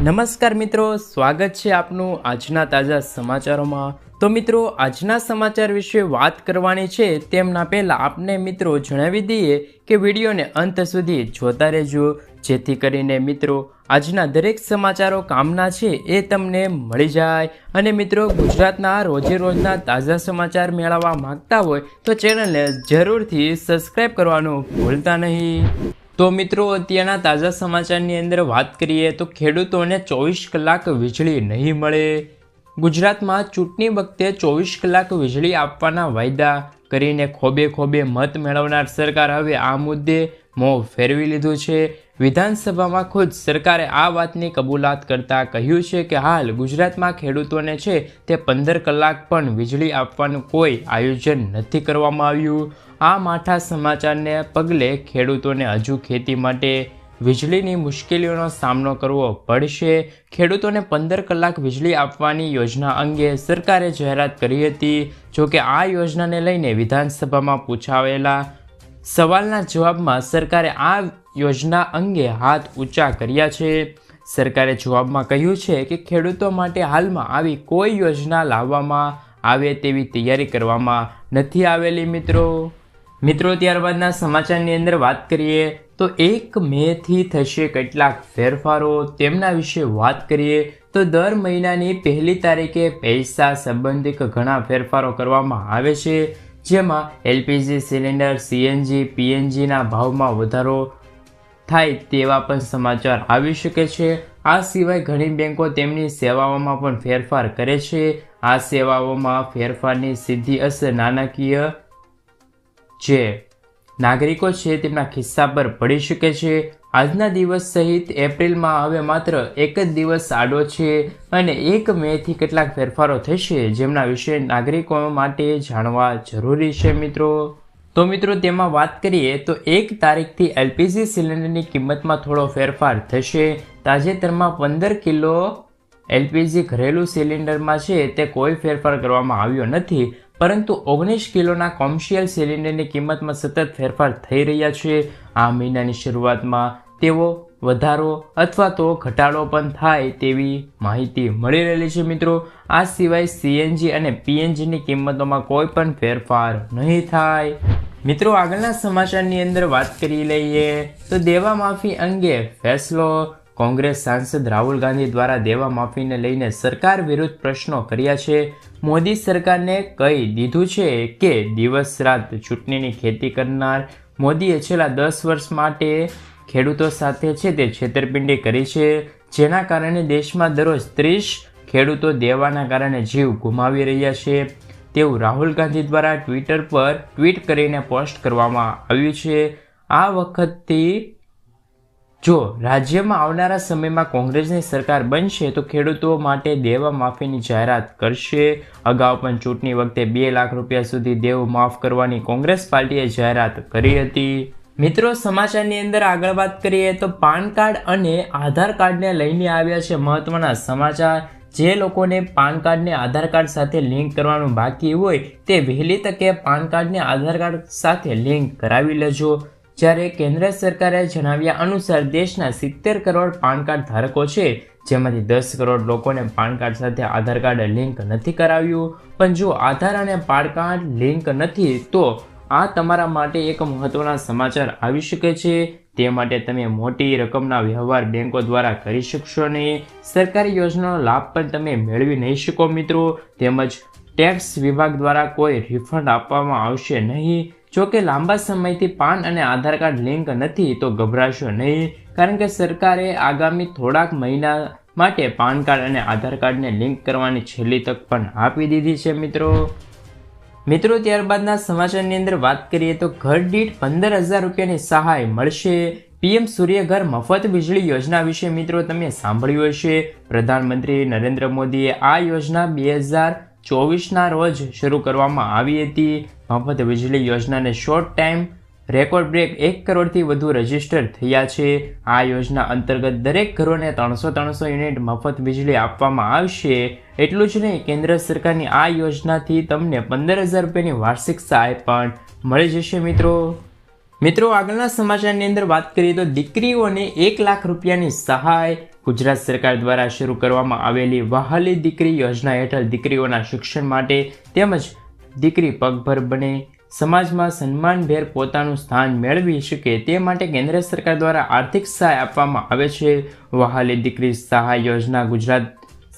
નમસ્કાર મિત્રો, સ્વાગત છે આપનું આજના તાજા સમાચારોમાં. તો મિત્રો, આજના સમાચાર વિશે વાત કરવાની છે, તેમના પહેલાં આપને મિત્રો જણાવી દઈએ કે વિડીયોને અંત સુધી જોતા રહેજો. જેથી કરીને મિત્રો, આજના દરેક સમાચારો કામના છે એ તમને મળી જાય. અને મિત્રો, ગુજરાતના રોજે રોજના તાજા સમાચાર મેળવવા માંગતા હોય તો ચેનલને જરૂરથી સબસ્ક્રાઈબ કરવાનું ભૂલતા નહીં. તો મિત્રો, અત્યારના તાજા સમાચારની અંદર વાત કરીએ તો ખેડૂતોને ચોવીસ કલાક વીજળી નહીં મળે. ગુજરાતમાં ચૂંટણી વખતે ચોવીસ કલાક વીજળી આપવાના વાયદા કરીને ખોબે ખોબે મત મેળવનાર સરકાર હવે આ મુદ્દે મોં ફેરવી લીધું છે. વિધાનસભામાં ખુદ સરકારે આ વાતની કબૂલાત કરતા કહ્યું છે કે હાલ ગુજરાતમાં ખેડૂતોને છે તે પંદર કલાક પણ વીજળી આપવાનું કોઈ આયોજન નથી કરવામાં આવ્યું. આ માઠા સમાચારને પગલે ખેડૂતોને હજુ ખેતી માટે વીજળીની મુશ્કેલીઓનો સામનો કરવો પડશે. ખેડૂતોને પંદર કલાક વીજળી આપવાની યોજના અંગે સરકારે જાહેરાત કરી હતી. જોકે આ યોજનાને લઈને વિધાનસભામાં પૂછાવેલા સવાલના જવાબમાં સરકારે આ યોજના અંગે હાથ ઊંચા કર્યા છે. સરકારે જવાબમાં કહ્યું છે કે ખેડૂતો માટે હાલમાં આવી કોઈ યોજના લાવવામાં આવે તેવી તૈયારી કરવામાં નથી આવેલી, મિત્રો. મિત્રો, ત્યારબાદના સમાચારની અંદર વાત કરીએ તો એક મેથી થશે કેટલાક ફેરફારો તેમના વિશે વાત કરીએ તો દર મહિનાની પહેલી તારીખે પૈસા સંબંધિત ઘણા ફેરફારો કરવામાં આવે છે. જેમાં એલપીજી સિલિન્ડર, સીએનજી, પીએનજીના ભાવમાં વધારો થાય તેવા પણ સમાચાર આવી શકે છે. આ સિવાય ઘણી બેંકો તેમની સેવાઓમાં પણ ફેરફાર કરે છે. આ સેવાઓમાં ફેરફારની સીધી અસર નાણાકીય જે નાગરિકો છે તેમના ખિસ્સા પર પડી શકે છે. આજના દિવસ સહિત એપ્રિલમાં હવે માત્ર એક જ દિવસ આડો છે અને એક મેથી કેટલાક ફેરફારો થશે, જેમના વિશે નાગરિકો માટે જાણવા જરૂરી છે મિત્રો. તો મિત્રો, તેમાં વાત કરીએ તો એક તારીખથી એલપીજી સિલિન્ડરની કિંમતમાં થોડો ફેરફાર થશે. તાજેતરમાં પંદર કિલો એલપીજી ઘરેલું સિલિન્ડરમાં છે, તે કોઈ ફેરફાર કરવામાં આવ્યો નથી, પરંતુ ઓગણીસ કિલોના કોમર્શિયલ સિલિન્ડરની કિંમતમાં સતત ફેરફાર થઈ રહ્યા છે. આ મહિનાની શરૂઆતમાં તેઓ વધારો અથવા તો ઘટાડો પણ થાય તેવી માહિતી મળી રહેલી છે મિત્રો. આ સિવાય સીએનજી અને પીએનજીની કિંમતોમાં કોઈ પણ ફેરફાર નહીં થાય. મિત્રો, આગળના સમાચારની અંદર વાત કરી લઈએ તો દેવા માફી અંગે ફેસલો કોંગ્રેસ સાંસદ રાહુલ ગાંધી દ્વારા દેવા માફીને લઈને સરકાર વિરુદ્ધ પ્રશ્નો કર્યા છે. મોદી સરકારને કહી દીધું છે કે દિવસ રાત ચૂંટણીની ખેતી કરનાર મોદીએ છેલ્લા દસ વર્ષ માટે ખેડૂતો સાથે છે તે છેતરપિંડી કરી છે. જેના કારણે દેશમાં દરરોજ ત્રીસ ખેડૂતો દેવાના કારણે જીવ ગુમાવી રહ્યા છે. તેવું રાહુલ ગાંધી દ્વારા ટ્વિટર પર ટ્વીટ કરીને પોસ્ટ કરવામાં આવ્યું છે. આ વખતથી જો રાજ્યમાં આવનારા સમયમાં કોંગ્રેસની સરકાર બનશે તો ખેડૂતો માટે દેવા માફીની જાહેરાત કરશે. અગાઉ પણ ચૂંટણી વખતે બે લાખ રૂપિયા સુધી દેવ માફ કરવાની કોંગ્રેસ પાર્ટીએ જાહેરાત કરી હતી. મિત્રો, સમાચારની અંદર આગળ વાત કરીએ તો પાન કાર્ડ અને આધાર કાર્ડને લઈને આવ્યા છે મહત્વના સમાચાર. જે લોકોને પાન કાર્ડને આધાર કાર્ડ સાથે લિંક કરવાનું બાકી હોય તે વહેલી તકે પાન કાર્ડને આધાર કાર્ડ સાથે લિંક કરાવી લેજો. જ્યારે કેન્દ્ર સરકારે જણાવ્યા અનુસાર દેશના સિત્તેર કરોડ પાન કાર્ડ ધારકો છે, જેમાંથી દસ કરોડ લોકોને પાન કાર્ડ સાથે આધાર કાર્ડ લિંક નથી કરાવ્યું. પણ જો આધાર અને પાન કાર્ડ લિંક નથી, તો આ તમારા માટે એક મહત્વના સમાચાર આવી શકે છે. તે માટે તમે મોટી રકમના વ્યવહાર બેંકો દ્વારા કરી શકશો નહીં. સરકારી યોજનાનો લાભ પણ તમે મેળવી નહીં શકો મિત્રો. તેમજ ટેક્સ વિભાગ દ્વારા કોઈ રિફંડ આપવામાં આવશે નહીં. જો કે લાંબા સમયથી પાન અને આધાર કાર્ડ લિંક નથી તો ગભરાશો નહીં. કારણ કે સરકારે આગામી થોડાક મહિના માટે પાન કાર્ડ અને આધાર કાર્ડને લિંક કરવાની છેલ્લી તક પણ આપી દીધી છે મિત્રો. મિત્રો, ત્યારબાદના સમાચારની અંદર વાત કરીએ તો ઘર દીઠ પંદર હજાર રૂપિયાની સહાય મળશે. પીએમ સૂર્યઘર મફત વીજળી યોજના વિશે મિત્રો તમે સાંભળ્યું હશે. પ્રધાનમંત્રી નરેન્દ્ર મોદીએ આ યોજના બે હજાર ચોવીસના રોજ શરૂ કરવામાં આવી હતી. મફત વીજળી યોજનાને શોર્ટ ટાઈમ રેકોર્ડ બ્રેક એક કરોડથી વધુ રજિસ્ટર થયા છે. આ યોજના અંતર્ગત દરેક ઘરોને ત્રણસો ત્રણસો યુનિટ મફત વીજળી આપવામાં આવશે. એટલું જ નહીં, કેન્દ્ર સરકારની આ યોજનાથી તમને પંદર હજાર રૂપિયાની વાર્ષિક સહાય પણ મળી જશે મિત્રો. મિત્રો, આગળના સમાચારની અંદર વાત કરીએ તો દીકરીઓને એક લાખ રૂપિયાની સહાય ગુજરાત સરકાર દ્વારા શરૂ કરવામાં આવેલી વહાલી દીકરી યોજના હેઠળ દીકરીઓના શિક્ષણ માટે તેમજ દીકરી પગભર બને. સમાજમાં સન્માનભેર પોતાનું સ્થાન મેળવી શકે તે માટે કેન્દ્ર સરકાર દ્વારા આર્થિક સહાય આપવામાં આવે છે. વહાલી દીકરી સહાય યોજના ગુજરાત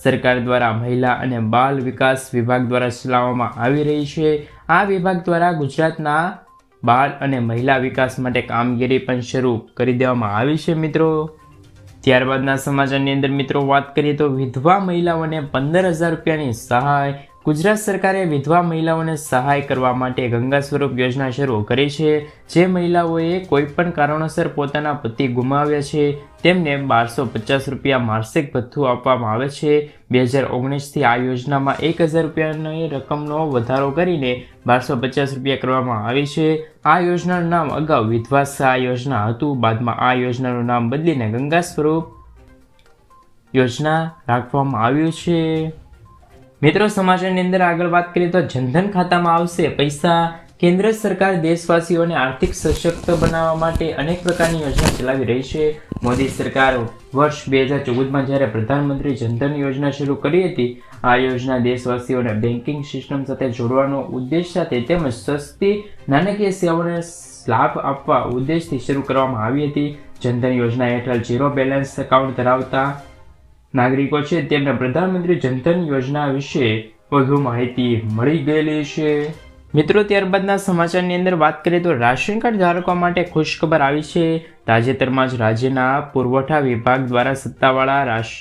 સરકાર દ્વારા મહિલા અને બાલ વિકાસ વિભાગ દ્વારા ચલાવવામાં આવી રહી છે. આ વિભાગ દ્વારા ગુજરાતના બાળ અને મહિલા વિકાસ માટે કામગીરી પણ શરૂ કરી દેવામાં આવી છે મિત્રો. ત્યારબાદના સમાચારની અંદર મિત્રો વાત કરીએ તો વિધવા મહિલાઓને પંદર હજાર રૂપિયાની સહાય ગુજરાત સરકારે વિધવા મહિલાઓને સહાય કરવા માટે ગંગા સ્વરૂપ યોજના શરૂ કરી છે. જે મહિલાઓએ કોઈપણ કારણોસર પોતાના પતિ ગુમાવ્યા છે, તેમને બારસો પચાસ રૂપિયા માસિક ભથ્થું આપવામાં આવે છે. બે હજાર ઓગણીસથી આ યોજનામાં એક હજાર રૂપિયાની રકમનો વધારો કરીને બારસો પચાસ રૂપિયા કરવામાં આવી છે. આ યોજનાનું નામ અગાઉ વિધવા સહાય યોજના હતું. બાદમાં આ યોજનાનું નામ બદલીને ગંગા સ્વરૂપ યોજના રાખવામાં આવ્યું છે. મિત્રો સમાચારની અંદર આગળ વાત કરીએ તો જનધન ખાતામાં આવશે. પૈસા કેન્દ્ર સરકાર દેશવાસીઓને આર્થિક સશક્ત બનાવવા માટે અનેક પ્રકારની યોજના ચલાવી રહી છે. મોદી સરકાર વર્ષ બે હજાર ચૌદમાં જ્યારે પ્રધાનમંત્રી જનધન યોજના શરૂ કરી હતી, આ યોજના દેશવાસીઓને બેન્કિંગ સિસ્ટમ સાથે જોડવાનો ઉદ્દેશ સાથે તેમજ સસ્તી નાણાકીય સેવાઓને લાભ આપવા ઉદ્દેશથી શરૂ કરવામાં આવી હતી. જનધન યોજના હેઠળ ઝીરો બેલેન્સ એકાઉન્ટ ધરાવતા નાગરિકો છે, તેમને પ્રધાનમંત્રી જનધન યોજના વિશે વધુ માહિતી મળી ગયેલી છે. મિત્રો, ત્યારબાદના સમાચારની અંદર વાત કરીએ તો રાશન કાર્ડ ધારકો માટે ખુશખબર આવી છે. તાજેતરમાં જ રાજ્યના પુરવઠા વિભાગ દ્વારા સત્તાવાળા રાશ,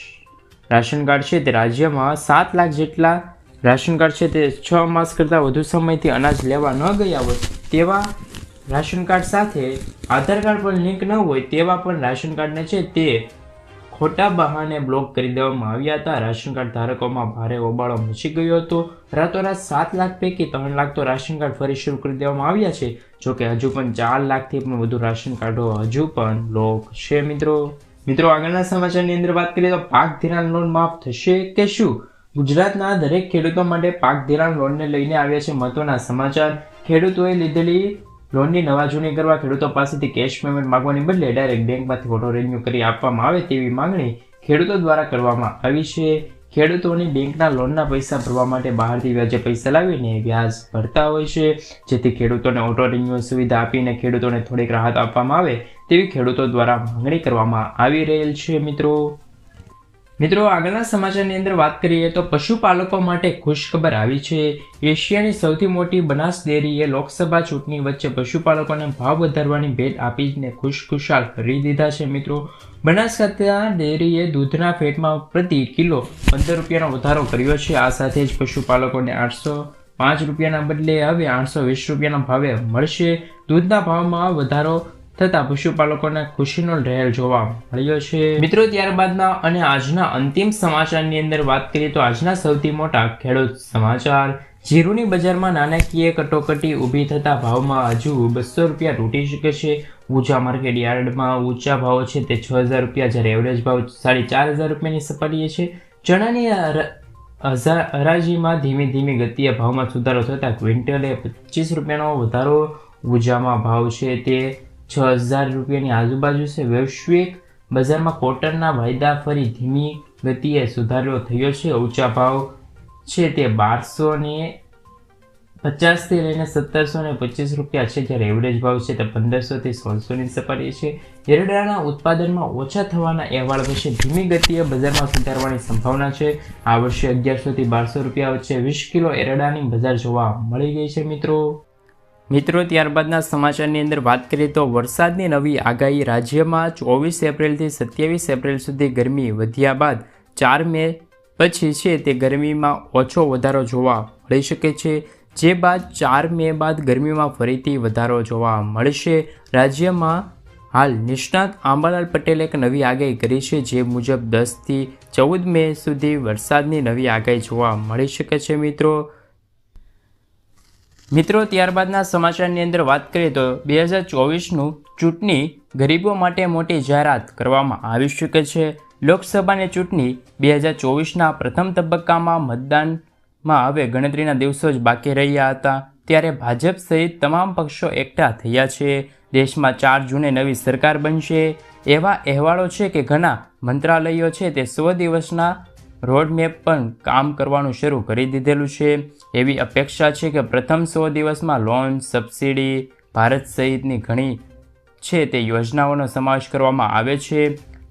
રાશન કાર્ડ છે તે રાજ્યમાં સાત લાખ જેટલા રાશન કાર્ડ છે તે છ માસ કરતાં વધુ સમયથી અનાજ લેવા ન ગયા હોય તેવા રાશન કાર્ડ સાથે આધાર કાર્ડ પણ લિંક ન હોય તેવા પણ રાશન કાર્ડને છે તે ખોટા બહાને બ્લોક કરી દેવામાં આવ્યા હતા. રાશન કાર્ડ ધારકોમાં ભારે હોબાળો મચી ગયો હતો. રાતોરાત સાત લાખ પૈકી ત્રણ લાખ તો રાશન કાર્ડ ફરી શરૂ કરી દેવામાં આવ્યા છે. જોકે હજુ પણ ચાર લાખથી પણ વધુ રાશન કાર્ડો હજુ પણ લોક છે, મિત્રો. મિત્રો, આગળના સમાચારની અંદર વાત કરીએ તો પાક ધિરાણ લોન માફ થશે કે શું? ગુજરાતના દરેક ખેડૂતો માટે પાક ધિરાણ લોનને લઈને આવ્યા છે મહત્વના સમાચાર. ખેડૂતોએ લીધેલી લોનની નવાજૂની કરવા ખેડૂતો પાસેથી કેશ પેમેન્ટ માંગવાની બદલે ડાયરેક્ટ બેંકમાંથી ઓટો રિન્યુ કરી આપવામાં આવે તેવી માંગણી ખેડૂતો દ્વારા કરવામાં આવી છે. ખેડૂતોની બેંકના લોનના પૈસા ભરવા માટે બહારથી વ્યાજે પૈસા લાવીને વ્યાજ ભરતા હોય છે. જેથી ખેડૂતોને ઓટો રિન્યુ સુવિધા આપીને ખેડૂતોને થોડીક રાહત આપવામાં આવે તેવી ખેડૂતો દ્વારા માંગણી કરવામાં આવી રહેલ છે મિત્રો. મિત્રો, આગળના સમાચારની અંદર વાત કરીએ તો પશુપાલકો માટે ખુશખબર આવી છે. એશિયાની સૌથી મોટી બનાસ ડેરીએ લોકસભા ચૂંટણી વચ્ચે પશુપાલકોને ભાવ વધારવાની ભેટ આપીને ખુશખુશાલ કરી દીધા છે, મિત્રો. બનાસકાંઠા ડેરીએ દૂધના ફેટમાં પ્રતિ કિલો પંદર રૂપિયાનો વધારો કર્યો છે. આ સાથે જ પશુપાલકોને આઠસો પાંચ રૂપિયાના બદલે હવે આઠસો વીસ રૂપિયાના ભાવે મળશે. દૂધના ભાવમાં વધારો થતા પશુપાલકોને ખુશીનો લહેર જોવા મળ્યો છે. મિત્રો, ત્યારબાદના અને આજના અંતિમ સમાચારની અંદર વાત કરીએ તો આજના સૌથી મોટા ખેડૂત સમાચાર. જીરુની બજારમાં નાણાકીય કટોકટી ઊભી થતા ભાવમાં હજુ બસો રૂપિયા તૂટી શકે છે. ઊંચા માર્કેટ યાર્ડમાં ઊંચા ભાવો છે તે છ હજાર રૂપિયા, જ્યારે એવરેજ ભાવ સાડી ચાર હજાર રૂપિયાની સપાટીએ છે. ચણાની હરાજીમાં ધીમે ધીમે ગતિએ ભાવમાં સુધારો થતાં ક્વિન્ટલે પચીસ રૂપિયાનો વધારો ઊંચામાં ભાવ છે તે છ હજાર રૂપિયાની આજુબાજુ છે. વૈશ્વિક બજારમાં કોટનના વાયદા ફરી ધીમી ગતિએ સુધારો થયો છે. ઊંચા ભાવ છે તે બારસો ને પચાસથી લઈને સત્તરસો ને પચીસ રૂપિયા છે. જ્યારે એવરેજ ભાવ છે તે પંદરસોથી સોળસોની સપાટી છે. એરડાના ઉત્પાદનમાં ઓછા થવાના અહેવાલ વચ્ચે ધીમી ગતિએ બજારમાં સુધારવાની સંભાવના છે. આ વર્ષે અગિયારસોથી બારસો રૂપિયા વચ્ચે વીસ કિલો એરડાની બજાર જોવા મળી ગઈ છે મિત્રો. મિત્રો, ત્યારબાદના સમાચારની અંદર વાત કરીએ તો વરસાદની નવી આગાહી રાજ્યમાં ચોવીસ એપ્રિલથી સત્યાવીસ એપ્રિલ સુધી ગરમી વધ્યા બાદ ચાર મે પછી છે તે ગરમીમાં ઓછો વધારો જોવા મળી શકે છે. જે બાદ ચાર મે બાદ ગરમીમાં ફરીથી વધારો જોવા મળશે. રાજ્યમાં હાલ નિષ્ણાત આંબાલાલ પટેલે એક નવી આગાહી કરી છે, જે મુજબ દસથી ચૌદ મે સુધી વરસાદની નવી આગાહી જોવા મળી શકે છે, મિત્રો. મિત્રો, ત્યારબાદના સમાચારની અંદર વાત કરીએ તો બે હજાર ચોવીસનું ચૂંટણી ગરીબો માટે મોટી જાહેરાત કરવામાં આવી શકે છે. લોકસભાની ચૂંટણી બે હજાર ચોવીસના પ્રથમ તબક્કામાં મતદાનમાં હવે ગણતરીના દિવસો જ બાકી રહ્યા હતા. ત્યારે ભાજપ સહિત તમામ પક્ષો એકઠા થયા છે. દેશમાં ચાર જૂને નવી સરકાર બનશે. એવા અહેવાળો છે કે ઘણા મંત્રાલયો છે તે સો દિવસના રોડમેપ પણ કામ કરવાનું શરૂ કરી દીધેલું છે. એવી અપેક્ષા છે કે પ્રથમ સો દિવસમાં લોન, સબસિડી, ભારત સહિતની ઘણી છે તે યોજનાઓનો સમાવેશ કરવામાં આવે છે.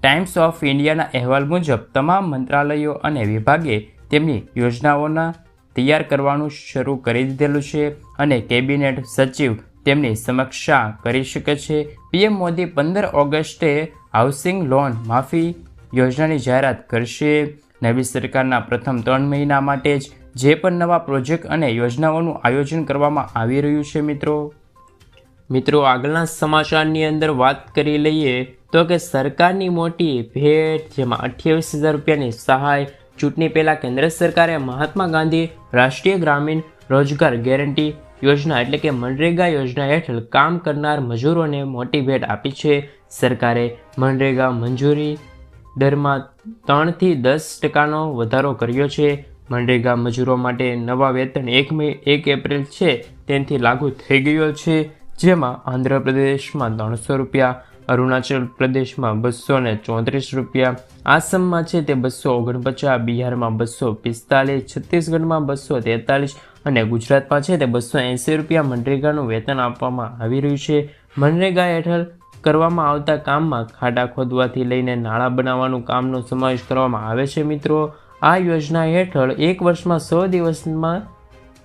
ટાઈમ્સ ઓફ ઇન્ડિયાના અહેવાલ મુજબ તમામ મંત્રાલયો અને વિભાગે તેમની યોજનાઓના તૈયાર કરવાનું શરૂ કરી દીધેલું છે અને કેબિનેટ સચિવ તેમની સમીક્ષા કરી શકે છે. પીએમ મોદી પંદર ઓગસ્ટે હાઉસિંગ લોન માફી યોજનાની જાહેરાત કરશે. નવી સરકારના પ્રથમ ત્રણ મહિના માટે જ જે પણ નવા પ્રોજેક્ટ અને યોજનાઓનું આયોજન કરવામાં આવી રહ્યું છે, મિત્રો. મિત્રો, આગળના સમાચારની અંદર વાત કરી લઈએ તો કે સરકારની મોટી ભેટ, જેમાં અઠ્યાવીસ હજાર રૂપિયાની સહાય, ચૂંટણી પહેલાં કેન્દ્ર સરકારે મહાત્મા ગાંધી રાષ્ટ્રીય ગ્રામીણ રોજગાર ગેરંટી યોજના એટલે કે મનરેગા યોજના હેઠળ કામ કરનાર મજૂરોને મોટી ભેટ આપી છે. સરકારે મનરેગા મંજૂરી દરમાં ત્રણથી દસ ટકાનો વધારો કર્યો છે. મનરેગા મજૂરો માટે નવા વેતન એક મે, એક એપ્રિલ છે તેથી લાગુ થઈ ગયો છે, જેમાં આંધ્રપ્રદેશમાં ત્રણસો રૂપિયા, અરુણાચલ પ્રદેશમાં બસો ને ચોત્રીસ રૂપિયા, આસામમાં છે તે બસો ઓગણપચાસ, બિહારમાં બસો પિસ્તાલીસ, છત્તીસગઢમાં બસો તેતાલીસ અને ગુજરાતમાં છે તે બસો એંસી રૂપિયા મનરેગાનું વેતન આપવામાં આવી રહ્યું છે. મનરેગા હેઠળ કરવામાં આવતા કામમાં ખાડા ખોદવાથી લઈને નાણાં બનાવવાનું કામનો સમાવેશ કરવામાં આવે છે મિત્રો. આ યોજના હેઠળ એક વર્ષમાં સો દિવસમાં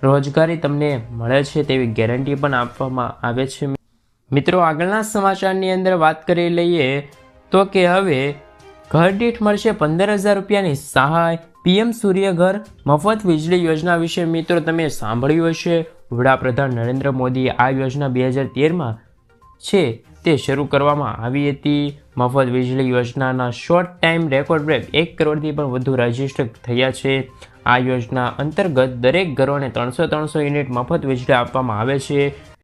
રોજગારી તમને મળે છે તેવી ગેરંટી પણ આપવામાં આવે છે. મિત્રો, આગળના સમાચારની અંદર વાત કરી લઈએ તો કે હવે ઘર દીઠ મળશે પંદર હજાર રૂપિયાની સહાય. પીએમ સૂર્યઘર મફત વીજળી યોજના વિશે મિત્રો તમે સાંભળ્યું હશે. વડાપ્રધાન નરેન્દ્ર મોદીએ આ યોજના બે હજાર તેરમાં છે તે શરૂ કરવામાં આવી હતી. મફત વીજળી યોજનાના શોર્ટ ટાઈમ રેકોર્ડ બ્રેક એક કરોડથી પણ વધુ રજિસ્ટર થયા છે. આ યોજના અંતર્ગત દરેક ઘરોને ત્રણસો ત્રણસો યુનિટ મફત વીજળી આપવામાં આવે છે.